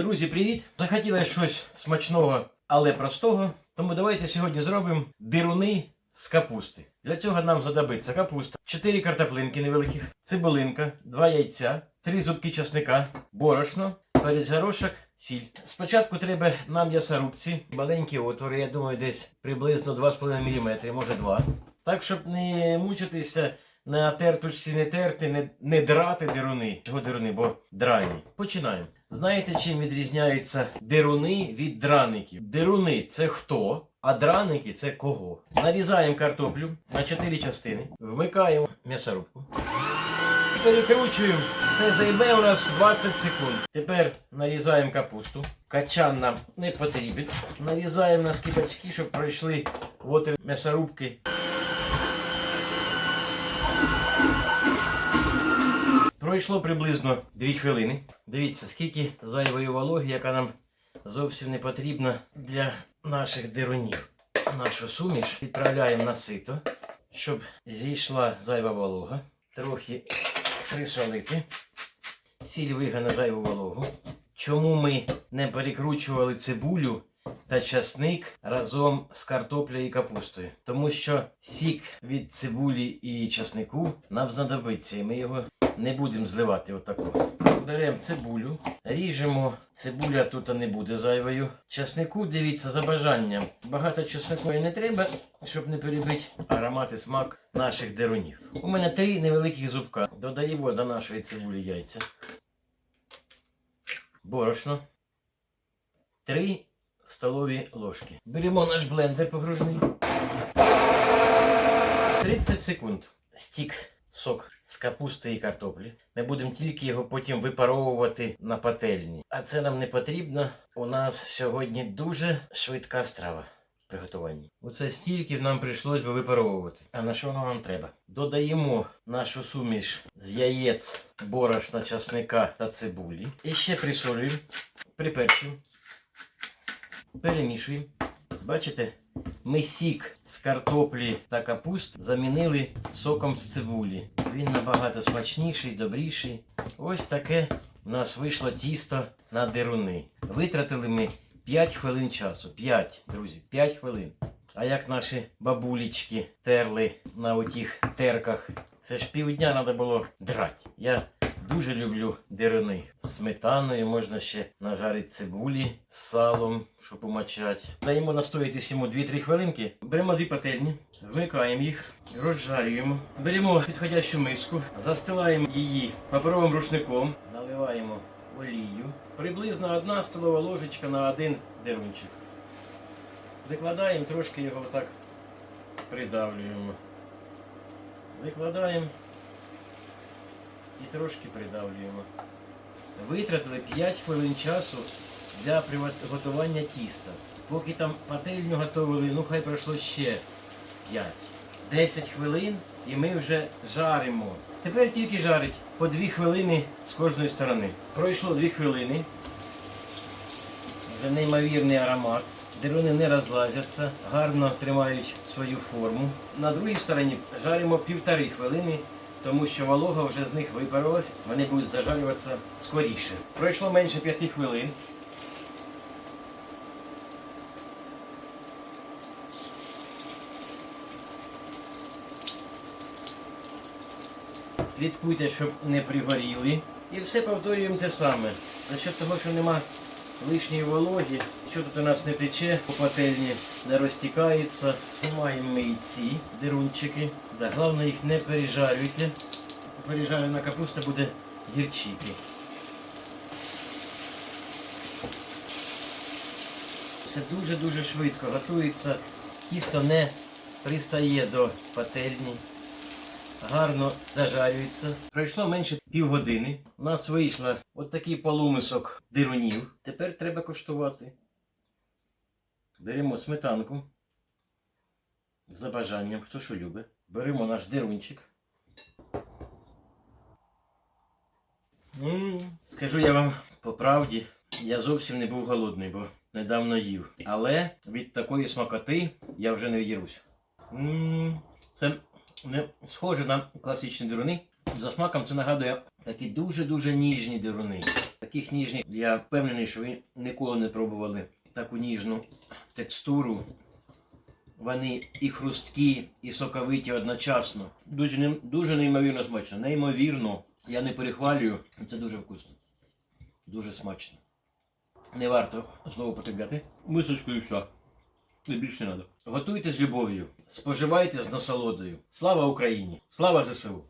Друзі, привіт! Захотіли щось смачного, але простого. Тому давайте сьогодні зробимо дируни з капусти. Для цього нам знадобиться капуста, 4 картоплинки невеликих, цибулинка, 2 яйця, 3 зубки часника, борошно, перець горошок, сіль. Спочатку треба на м'ясорубці маленькі отвори, я думаю, десь приблизно 2,5 мм, може 2. Так, щоб не мучитися на тертушці не терти, не, не драти дируни. Чого дируни? Бо драні. Починаємо. Знаєте, чим відрізняються дируни від драників? Дируни це хто, а драники це кого. Нарізаємо картоплю на 4 частини, вмикаємо м'ясорубку. Перекручуємо. Це займе у нас 20 секунд. Тепер нарізаємо капусту. Качан нам не потрібен. Нарізаємо на скибочки, щоб пройшли воти м'ясорубки. Пройшло приблизно 2 хвилини. Дивіться, скільки зайвої вологи, яка нам зовсім не потрібна для наших дирунів. Нашу суміш відправляємо на сито, щоб зійшла зайва волога. Трохи присолити. Сіль вигане зайву вологу. Чому ми не перекручували цибулю та часник разом з картоплею і капустою? Тому що сік від цибулі і часнику нам знадобиться, і ми його не будемо зливати отако. Беремо цибулю, ріжемо. Цибуля тут не буде зайвою. Часнику дивіться за бажанням. Багато часнику не треба, щоб не перебити аромат і смак наших дерунів. У мене три невеликих зубка. Додаємо до нашої цибулі яйця. Борошно. Три столові ложки. Беремо наш блендер погружний. 30 секунд. Стік сок з капусти і картоплі. Ми будемо тільки його потім випаровувати на пательні. А це нам не потрібно. У нас сьогодні дуже швидка страва в приготуванні. Оце стільки нам прийшлось би випаровувати. А на що воно нам треба? Додаємо нашу суміш з яєць, борошна, часника та цибулі. І ще присолюємо, приперчуємо, перемішуємо. Бачите? Ми сік з картоплі та капуст замінили соком з цибулі. Він набагато смачніший, добріший. Ось таке у нас вийшло тісто на деруни. Витратили ми 5 хвилин часу. 5, друзі, 5 хвилин. А як наші бабулічки терли на отіх терках, це ж півдня треба було драти. Я Дуже люблю дируни. З сметаною можна ще нажарити цибулі з салом, щоб умочати. Даємо настоятись йому 2-3 хвилинки. Беремо дві пательні, вмикаємо їх, розжарюємо. Беремо підходящу миску, застилаємо її паперовим рушником, наливаємо олію. Приблизно одна столова ложечка на один дирунчик. Викладаємо, трошки його отак придавлюємо. Викладаємо і трошки придавлюємо. Витратили 5 хвилин часу для приготування тіста. Поки там пательню готували, ну хай пройшло ще 5. 10 хвилин і ми вже жаримо. Тепер тільки жарить по 2 хвилини з кожної сторони. Пройшло 2 хвилини. Вже неймовірний аромат. Деруни не розлазяться, гарно тримають свою форму. На другій стороні жаримо півтори хвилини тому що волога вже з них випарилась, вони будуть зажарюватися скоріше. Пройшло менше 5 хвилин. Слідкуйте, щоб не пригоріли. І все повторюємо те саме. За що того, що нема лишньої вологи, що тут у нас не тече, по пательні не розтікається. Маємо ми і ці дирунчики. Да, головне їх не пережарюйте. Пережарена капуста буде гірчити. Все дуже-дуже швидко готується. Тісто не пристає до пательні. Гарно зажарюється. Пройшло менше півгодини. У нас вийшло от такий полумисок дирунів. Тепер треба коштувати. Беремо сметанку. За бажанням, хто що любить. Беремо наш дирунчик. М, Скажу я вам по правді, я зовсім не був голодний, бо недавно їв. Але від такої смакоти я вже не. М, Це не схоже на класичні дируни. За смаком це нагадує такі дуже-дуже ніжні дируни. Таких ніжних, я впевнений, що ви ніколи не пробували таку ніжну текстуру. Вони і хрусткі, і соковиті одночасно. Дуже, дуже неймовірно смачно. Неймовірно. Я не перехвалюю. Це дуже вкусно. Дуже смачно. Не варто знову потребляти. Мисочку і все. І більше не треба. Готуйте з любов'ю. Споживайте з насолодою. Слава Україні! Слава ЗСУ!